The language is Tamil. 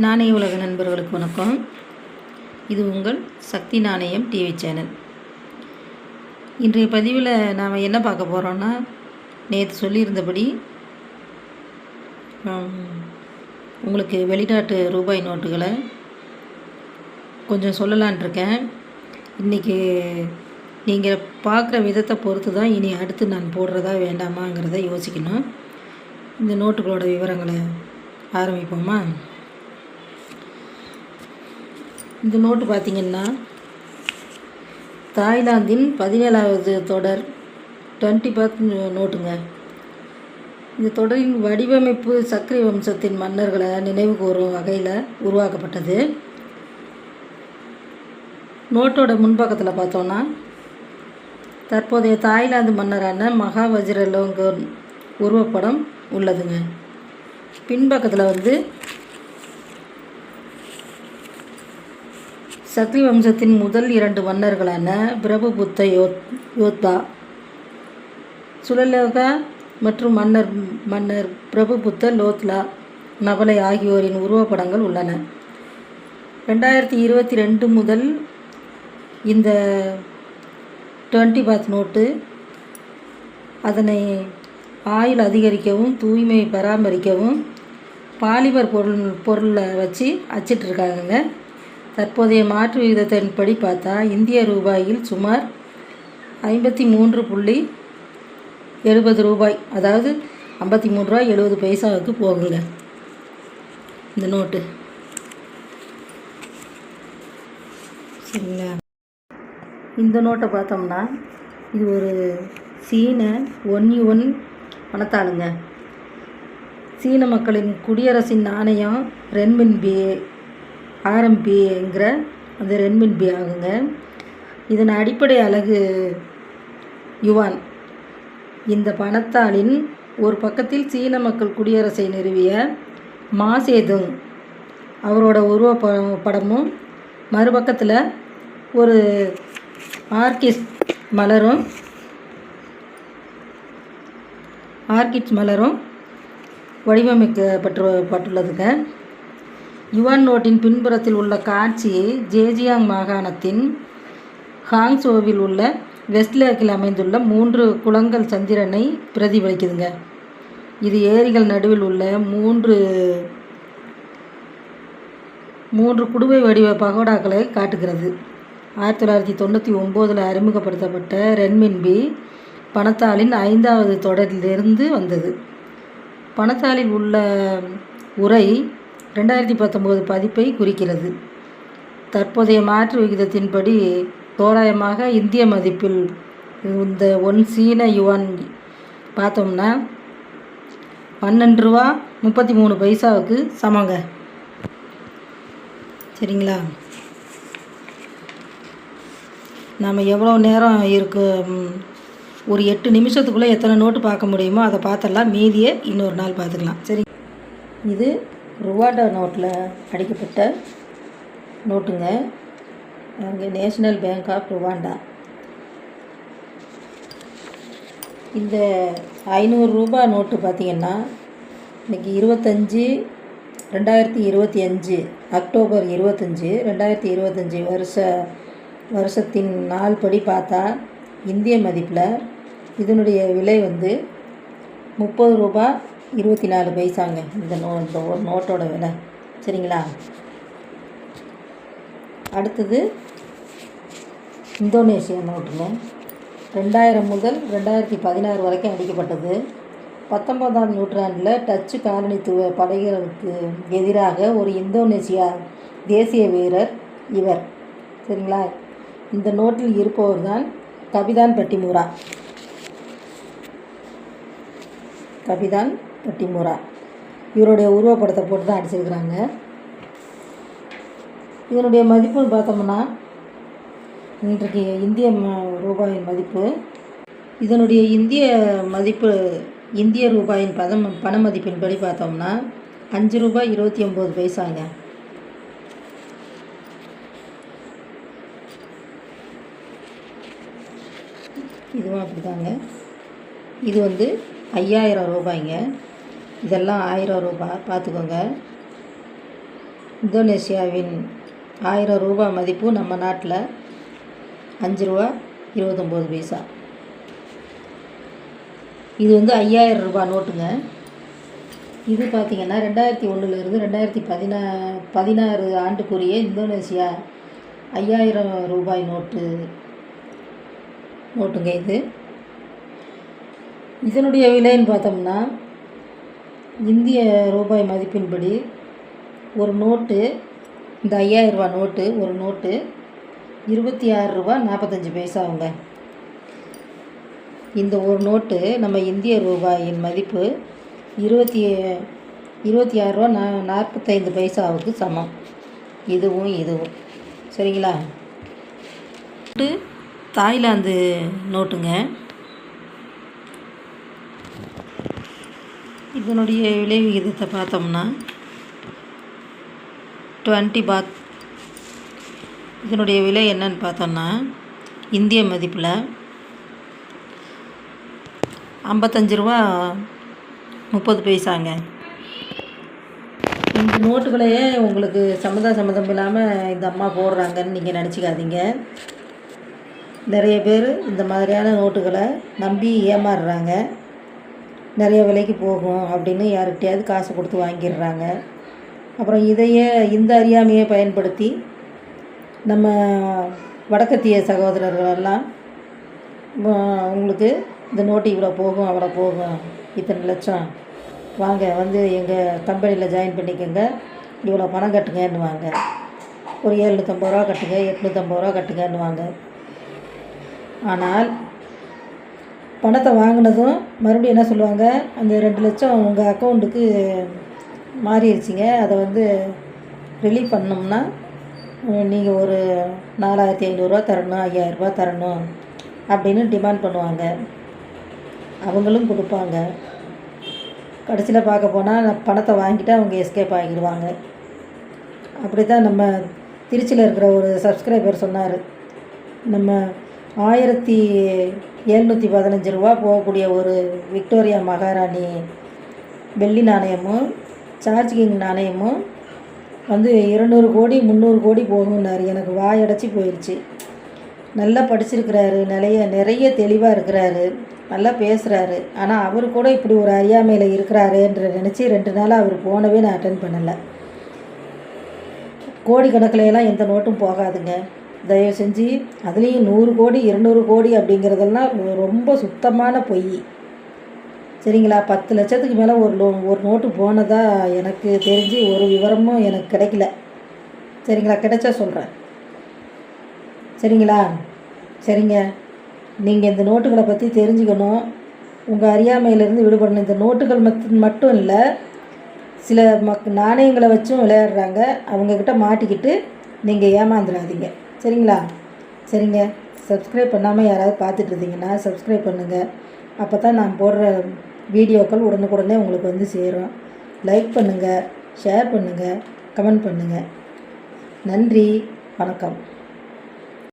நாணய உலக நண்பர்களுக்கு வணக்கம். இது உங்கள் சக்தி நாணயம் டிவி சேனல். இன்றைய பதிவில் நாம் என்ன பார்க்க போகிறோன்னா நேற்று சொல்லியிருந்தபடி உங்களுக்கு வெளிநாட்டு ரூபாய் நோட்டுகளை கொஞ்சம் சொல்லலான் இருக்கேன். இன்றைக்கி நீங்கள் பார்க்குற விதத்தை பொறுத்து தான் இனி அடுத்து நான் போடுறதா வேண்டாமாங்கிறத யோசிக்கணும். இந்த நோட்டுகளோட விவரங்களை ஆரம்பிப்போமா? இந்த நோட்டு பார்த்திங்கன்னா தாய்லாந்தின் பதினேழாவது தொடர் டுவெண்ட்டி பத் நோட்டுங்க. இந்த தொடரின் வடிவமைப்பு சக்கரி வம்சத்தின் மன்னர்களை நினைவு கூறும் வகையில் உருவாக்கப்பட்டது. நோட்டோட முன்பக்கத்தில் பார்த்தோன்னா தற்போதைய தாய்லாந்து மன்னரான மகா உருவப்படம் உள்ளதுங்க. பின்பக்கத்தில் வந்து சக்தி வம்சத்தின் முதல் இரண்டு மன்னர்களான பிரபுபுத்த யோத் யோத்தா சுழலோகா மற்றும் மன்னர் மன்னர் பிரபுபுத்த லோத்லா நவலை ஆகியோரின் உருவப்படங்கள் உள்ளன. ரெண்டாயிரத்தி இருபத்தி ரெண்டு முதல் இந்த டுவெண்ட்டி பாத் நோட்டு அதனை ஆயுள் அதிகரிக்கவும் தூய்மை பராமரிக்கவும் பாலிமர் பொருள் பொருளை வச்சு அச்சிட்ருக்காங்கங்க தற்போதைய மாற்று விகிதத்தின்படி பார்த்தா இந்திய ரூபாயில் சுமார் ஐம்பத்தி மூன்று புள்ளி எழுபது ரூபாய் அதாவது ஐம்பத்தி மூணு ரூபாய் எழுபது பைசாவுக்கு போகுங்க. இந்த நோட்டு. சரிங்களா? இந்த நோட்டை பார்த்தோம்னா இது ஒரு சீன ஒன் ஒன் பணத்தாளுங்க. சீன மக்களின் குடியரசின் நாணயம் ரென்மின்பி ஆர்எம்பிங்கிற அந்த ரென்மின்பி ஆகுங்க. இதன் அடிப்படை அழகு யுவான். இந்த பணத்தாளின் ஒரு பக்கத்தில் சீன மக்கள் குடியரசை நிறுவிய மாசேதுங் அவரோட உருவ படமும் மறுபக்கத்தில் ஒரு ஆர்கிஸ் மலரும் ஆர்கிட்ஸ் மலரும் வடிவமைக்கப்பட்டு பட்டுள்ளதுங்க. யுவான் நோட்டின் பின்புறத்தில் உள்ள காட்சியை ஜேஜியாங் மாகாணத்தின் ஹாங்சோவில் உள்ள வெஸ்ட்லேக்கில் அமைந்துள்ள மூன்று குளங்கள் சந்திரனை பிரதிபலிக்குதுங்க. இது ஏரிகள் நடுவில் உள்ள மூன்று மூன்று குடுவை வடிவ பகோடாக்களை காட்டுகிறது. ஆயிரத்தி தொள்ளாயிரத்தி தொண்ணூற்றி ஒம்போதில் அறிமுகப்படுத்தப்பட்ட ரென்மின்பி பணத்தாளின் ஐந்தாவது தொடரிலிருந்து வந்தது. பணத்தாளில் உள்ள உரை ரெண்டாயிரத்தி பத்தொம்போது பதிப்பை குறிக்கிறது. தற்போதைய மாற்று விகிதத்தின்படி தோராயமாக இந்திய மதிப்பில் இந்த ஒன் சீன யுவான் பார்த்தோம்னா பன்னெண்டு ரூபா முப்பத்தி மூணு பைசாவுக்கு சமங்க. சரிங்களா? நாம் எவ்வளோ நேரம் இருக்கு? ஒரு எட்டு நிமிஷத்துக்குள்ளே எத்தனை நோட்டு பார்க்க முடியுமோ அதை பார்த்துடலாம். மீதியை இன்னொரு நாள் பார்த்துக்கலாம். சரி. இது ருவாண்டா நோட்டில் அடிக்கப்பட்ட நோட்டுங்க. அங்கே நேஷ்னல் பேங்க் ஆஃப் ருவாண்டா. இந்த ஐநூறு ரூபாய் நோட்டு பார்த்தீங்கன்னா இன்றைக்கி இருபத்தஞ்சி ரெண்டாயிரத்தி இருபத்தி அஞ்சு அக்டோபர் இருபத்தஞ்சி ரெண்டாயிரத்தி இருபத்தஞ்சி வருஷ வருஷத்தின் நாள் படி பார்த்தா இந்திய மதிப்பில் இதனுடைய விலை வந்து முப்பது ரூபா இருபத்தி நாலு பைசாங்க. இந்த நோ இந்த ஒரு நோட்டோட விலை. சரிங்களா? அடுத்தது இந்தோனேஷியா நோட்டுங்க. ரெண்டாயிரம் முதல் ரெண்டாயிரத்தி பதினாறு வரைக்கும் அடிக்கப்பட்டது. பத்தொன்பதாம் நூற்றாண்டில் டச்சு காலனித்துவ படைகளுக்கு எதிராக ஒரு இந்தோனேசியா தேசிய வீரர் இவர். சரிங்களா? இந்த நோட்டில் இருப்பவர் தான் கபிதான் பட்டிமுரா. கபிதான் பட்டிமுரா இவருடைய உருவப்படத்தை போட்டு தான் அடிச்சிருக்கிறாங்க. இதனுடைய மதிப்புன்னு பார்த்தோம்னா இன்றைக்கு இந்திய ம- ரூபாயின் மதிப்பு. இதனுடைய இந்திய மதிப்பு இந்திய ரூபாயின் பதம் பண மதிப்பின்படி பார்த்தோம்னா அஞ்சு ரூபாய் இருபத்தி ஒம்பது பைசாங்க. இதுவும் அப்படிதாங்க. இது வந்து ஐயாயிரம் ரூபாய்ங்க. இதெல்லாம் ஆயிரம் ரூபாய் பார்த்துக்கோங்க. இந்தோனேஷியாவின் ஆயிரம் ரூபாய் மதிப்பு நம்ம நாட்டில் அஞ்சு ரூபா இருபத்தொம்போது பைசா. இது வந்து ஐயாயிரம் ரூபாய் நோட்டுங்க. இது பார்த்திங்கன்னா ரெண்டாயிரத்தி ஒன்றுலேருந்து ரெண்டாயிரத்தி பதினா பதினாறு ஆண்டுக்குரிய இந்தோனேஷியா ஐயாயிரம் ரூபாய் நோட்டு நோட்டுங்க இது. இதனுடைய விலைன்னு பார்த்தோம்னா இந்திய ரூபாய் மதிப்பின்படி ஒரு நோட்டு இந்த ஐயாயிரரூபா நோட்டு ஒரு நோட்டு இருபத்தி ஆறு ரூபா நாற்பத்தஞ்சு பைசாவுங்க இந்த ஒரு நோட்டு நம்ம இந்திய ரூபாயின் மதிப்பு இருபத்தி இருபத்தி ஆறு ரூபா நா நாற்பத்தைந்து பைசாவுக்கு சமம். இதுவும் இதுவும். சரிங்களா? நோட்டு தாய்லாந்து நோட்டுங்க. இதனுடைய விலை விகிதத்தை பார்த்தோம்னா டுவெண்ட்டி பாத் இதனுடைய விலை என்னன்னு பார்த்தோம்னா இந்திய மதிப்பில் ஐம்பத்தஞ்சு ரூபா முப்பது பைசாங்க. இந்த நோட்டுகளையே உங்களுக்கு சம்மதம் சம்மதம் இல்லாமல் இந்த அம்மா போடுறாங்கன்னு நீங்கள் நினச்சிக்காதீங்க. நிறைய பேர் இந்த மாதிரியான நோட்டுகளை நம்பி ஏமாறுறாங்க. நிறைய விலைக்கு போகும் அப்படின்னு யார்கிட்டையாவது காசு கொடுத்து வாங்கிடுறாங்க. அப்புறம் இதையே இந்த அறியாமையை பயன்படுத்தி நம்ம வடக்கத்திய சகோதரர்களெல்லாம் உங்களுக்கு இந்த நோட்டு இவ்வளோ போகும் அவ்வளோ போகும் இத்தனை லட்சம். வாங்க வந்து எங்கள் கம்பெனியில் ஜாயின் பண்ணிக்கோங்க. இவ்வளோ பணம் கட்டுங்கன்னுவாங்க ஒரு ஏழ்நூற்றம்பது ரூபா கட்டுங்க எட்நூற்றம்பது ரூபா கட்டுங்கன்னுவாங்க ஆனால் பணத்தை வாங்கினதும் மறுபடியும் என்ன சொல்லுவாங்க அந்த ரெண்டு லட்சம் உங்கள் அக்கௌண்ட்டுக்கு மாறிடுச்சிங்க அதை வந்து ரிலீவ் பண்ணோம்னா நீங்கள் ஒரு நாலாயிரத்தி ஐநூறுரூவா தரணும் ஐயாயிரரூபா தரணும் அப்படின்னு டிமாண்ட் பண்ணுவாங்க. அவங்களும் கொடுப்பாங்க. கடைசியில் பார்க்க போனால் பணத்தை வாங்கிட்டு அவங்க எஸ்கேப் ஆகிடுவாங்க. அப்படி தான் நம்ம திருச்சியில் இருக்கிற ஒரு சப்ஸ்கிரைபர் சொன்னார். நம்ம ஆயிரத்தி எழுநூற்றி பதினஞ்சு ரூபா போகக்கூடிய ஒரு விக்டோரியா மகாராணி வெள்ளி நாணயமும் சார்ஜ் கிங் நாணயமும் வந்து இருநூறு கோடி முந்நூறு கோடி போகும்னாரு. எனக்கு வாயடைச்சி போயிடுச்சு நல்லா படிச்சிருக்கிறாரு. நிறைய நிறைய தெளிவாக இருக்கிறாரு. நல்லா பேசுகிறாரு ஆனால் அவர் கூட இப்படி ஒரு அறியாமையில் இருக்கிறாருன்ற நினச்சி ரெண்டு நாளாக அவர் போனவே நான் அட்டன் பண்ணலை. கோடிக்கணக்கில் எல்லாம் எந்த நோட்டும் போகாதுங்க. தயவு செஞ்சு அதுலேயும் நூறு கோடி இருநூறு கோடி அப்படிங்கிறதெல்லாம் ரொம்ப சுத்தமான பொய். சரிங்களா? பத்து லட்சத்துக்கு மேலே ஒரு லோ ஒரு நோட்டு போனதாக எனக்கு தெரிஞ்சு ஒரு விவரமும் எனக்கு கிடைக்கல. சரிங்களா? கிடைச்சா சொல்கிறேன் சரிங்களா? சரிங்க. நீங்கள் இந்த நோட்டுகளை பற்றி தெரிஞ்சுக்கணும். உங்கள் அறியாமையிலேருந்து விடுபடணும். இந்த நோட்டுகள் மத் மட்டும் இல்லை சில மக் நாணயங்களை வச்சும் விளையாடுறாங்க. அவங்கக்கிட்ட மாட்டிக்கிட்டு நீங்கள் ஏமாந்துடாதீங்க. சரிங்களா? சரிங்க. சப்ஸ்கிரைப் பண்ணாமல் யாராவது பார்த்துட்டு இருந்தீங்கன்னா சப்ஸ்கிரைப் பண்ணுங்கள் அப்போ தான் நான் போடுற வீடியோக்கள் உடனுக்குடனே உங்களுக்கு வந்து சேரும். லைக் பண்ணுங்கள் ஷேர் பண்ணுங்கள் கமெண்ட் பண்ணுங்கள் நன்றி வணக்கம்.